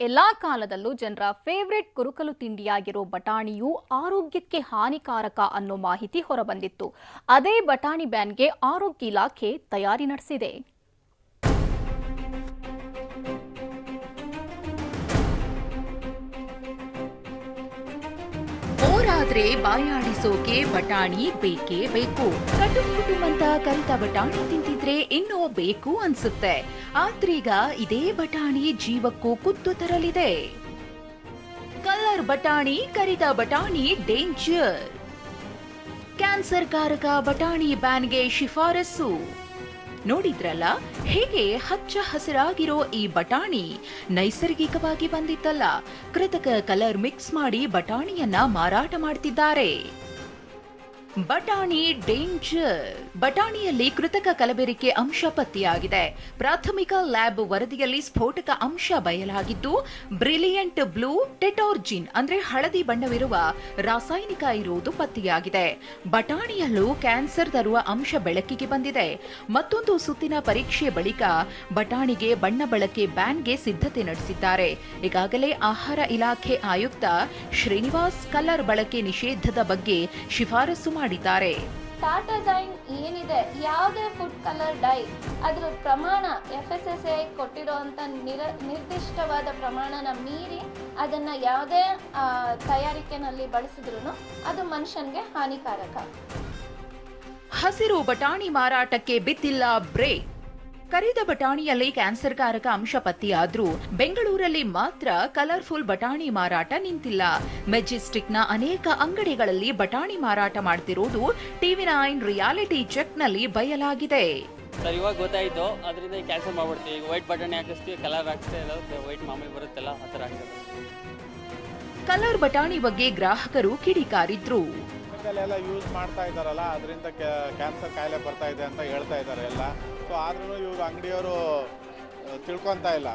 ಎಲ್ಲಾ ಕಾಲದಲ್ಲೂ ಜನರ ಫೇವ್ರೆಟ್ ಕುರುಕಲು ತಿಂಡಿಯಾಗಿರೋ ಬಟಾಣಿಯು ಆರೋಗ್ಯಕ್ಕೆ ಹಾನಿಕಾರಕ ಅನ್ನೋ ಮಾಹಿತಿ ಹೊರಬಂದಿತ್ತು. ಅದೇ ಬಟಾಣಿ ಬ್ಯಾನ್ಗೆ ಆರೋಗ್ಯ ಇಲಾಖೆ ತಯಾರಿ ನಡೆಸಿದೆ. ಓರಾದ್ರೆ ಬಾಯಾಡಿಸೋಕೆ ಬಟಾಣಿ ಬೇಕೇ ಬೇಕು. ಕಟು ಕುಟುಂಬಂತ ಕರಿತ ಬಟಾಣಿ ತಿಂತಿದ್ರೆ ಇನ್ನೂ ಬೇಕು ಅನ್ಸುತ್ತೆ. ಆದ್ರೀಗ ಇದೇ ಬಟಾಣಿ ಜೀವಕ್ಕೂ ಕುತ್ತು ತರಲಿದೆ. ಕಲರ್ ಬಟಾಣಿ ಕರಿದ ಬಟಾಣಿ, ಡೇಂಜರ್. ಕ್ಯಾನ್ಸರ್ ಕಾರಕ ಬಟಾಣಿ ಬ್ಯಾನ್ಗೆ ಶಿಫಾರಸು ನೋಡಿದ್ರಲ್ಲ? ಹೇಗೆ ಹಚ್ಚ ಹಸಿರಾಗಿರೋ ಈ ಬಟಾಣಿ? ನೈಸರ್ಗಿಕವಾಗಿ ಬಂದಿತ್ತಲ್ಲ. ಕೃತಕ ಕಲರ್ ಮಿಕ್ಸ್ ಮಾಡಿ ಬಟಾಣಿಯನ್ನ ಮಾರಾಟ ಮಾಡ್ತಿದ್ದಾರೆ. ಬಟಾಣಿ ಡೇಂಜರ್. ಬಟಾಣಿಯಲ್ಲಿ ಕೃತಕ ಕಲಬೆರಿಕೆ ಅಂಶ ಪತ್ತೆಯಾಗಿದೆ. ಪ್ರಾಥಮಿಕ ಲ್ಯಾಬ್ ವರದಿಯಲ್ಲಿ ಸ್ಫೋಟಕ ಅಂಶ ಬಯಲಾಗಿದ್ದು, ಬ್ರಿಲಿಯಂಟ್ ಬ್ಲೂ ಟೆಟೋರ್ಜಿನ್ ಅಂದ್ರೆ ಹಳದಿ ಬಣ್ಣವಿರುವ ರಾಸಾಯನಿಕ ಇರುವುದು ಪತ್ತೆಯಾಗಿದೆ. ಬಟಾಣಿಯಲ್ಲೂ ಕ್ಯಾನ್ಸರ್ ತರುವ ಅಂಶ ಬೆಳಕಿಗೆ ಬಂದಿದೆ. ಮತ್ತೊಂದು ಸುತ್ತಿನ ಪರೀಕ್ಷೆ ಬಳಿಕ ಬಟಾಣಿಗೆ ಬಣ್ಣ ಬಳಕೆ ಬ್ಯಾನ್ಗೆ ಸಿದ್ಧತೆ ನಡೆಸಿದ್ದಾರೆ. ಈಗಾಗಲೇ ಆಹಾರ ಇಲಾಖೆ ಆಯುಕ್ತ ಶ್ರೀನಿವಾಸ್ ಕಲರ್ ಬಳಕೆ ನಿಷೇಧದ ಬಗ್ಗೆ ಶಿಫಾರಸು ಮಾಡಿದ್ದಾರೆ. ಟಾಟಾ ಡೈನ್ ಏನಿದೆ? ಯಾವುದೇ ಫುಡ್ ಕಲರ್ ಡೈ ಅದರ ಪ್ರಮಾಣ ಎಫ್ ಎಸ್ ಎಸ್ ಐ ಕೊಟ್ಟಿರುವಂತ ನಿರ ನಿರ್ದಿಷ್ಟವಾದ ಪ್ರಮಾಣನ ಮೀರಿ ಅದನ್ನು ಯಾವುದೇ ತಯಾರಿಕೆನಲ್ಲಿ ಬಳಸಿದ್ರು ಅದು ಮನುಷ್ಯನಿಗೆ ಹಾನಿಕಾರಕ. ಹಸಿರು ಬಟಾಣಿ ಮಾರಾಟಕ್ಕೆ ಬಿದ್ದಿಲ್ಲ ಬ್ರೇಕ್. ಕರಿದ ಬಟಾಣಿಯಲ್ಲಿ ಕ್ಯಾನ್ಸರ್ ಕಾರಕ ಅಂಶ ಪತ್ತೆಯಾದ್ರೂ ಬೆಂಗಳೂರಲ್ಲಿ ಮಾತ್ರ ಕಲರ್ಫುಲ್ ಬಟಾಣಿ ಮಾರಾಟ ನಿಂತಿಲ್ಲ. ಮೆಜೆಸ್ಟಿಕ್ನ ಅನೇಕ ಅಂಗಡಿಗಳಲ್ಲಿ ಬಟಾಣಿ ಮಾರಾಟ ಮಾಡ್ತಿರೋದು ಟಿವಿ ನೈನ್ ರಿಯಾಲಿಟಿ ಚೆಕ್ನಲ್ಲಿ ಬಯಲಾಗಿದೆ. ಸರ್ ಇವಾಗ ಗೊತ್ತಾಯಿತು. ಅದರಿಂದ ಕ್ಯಾನ್ಸಲ್ ಮಾಡ್ಬಿಡ್ತೀವಿ. ಈಗ ವೈಟ್ ಬಟಾಣಿ ಹಾಕಿಸ್ತೀವಿ ಕಲರ್ ಹಾಕಿಸ್ತೀವಿ ಎಲ್ಲ ವೈಟ್ ಮಾಮೂಲಿ ಬರುತ್ತಲ್ಲ ಆ ಥರ ಕಲರ್ ಬಟಾಣಿ ಬಗ್ಗೆ ಗ್ರಾಹಕರು ಕಿಡಿಕಾರಿದ್ರು. ಎಲ್ಲ ಯೂಸ್ ಮಾಡ್ತಾ ಇದ್ದಾರಲ್ಲ, ಅದರಿಂದ ಕ್ಯಾನ್ಸರ್ ಕಾಯಿಲೆ ಬರ್ತಾ ಇದೆ ಅಂತ ಹೇಳ್ತಾ ಇದ್ದಾರೆ ಎಲ್ಲ. ಸೊ ಆದ್ರೂ ಇವರು ಅಂಗಡಿಯವರು ತಿಳ್ಕೊತಾ ಇಲ್ಲ.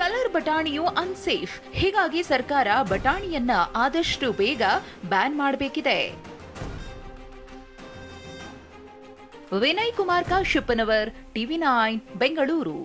ಕಲರ್ ಬಟಾಣಿಯು ಅನ್ಸೇಫ್ ಹೀಗಾಗಿ ಸರ್ಕಾರ ಬಟಾಣಿಯನ್ನ ಆದಷ್ಟು ಬೇಗ ಬ್ಯಾನ್ ಮಾಡಬೇಕಿದೆ. Vinay Kumar Kashappanavar TV nine, Bengaluru.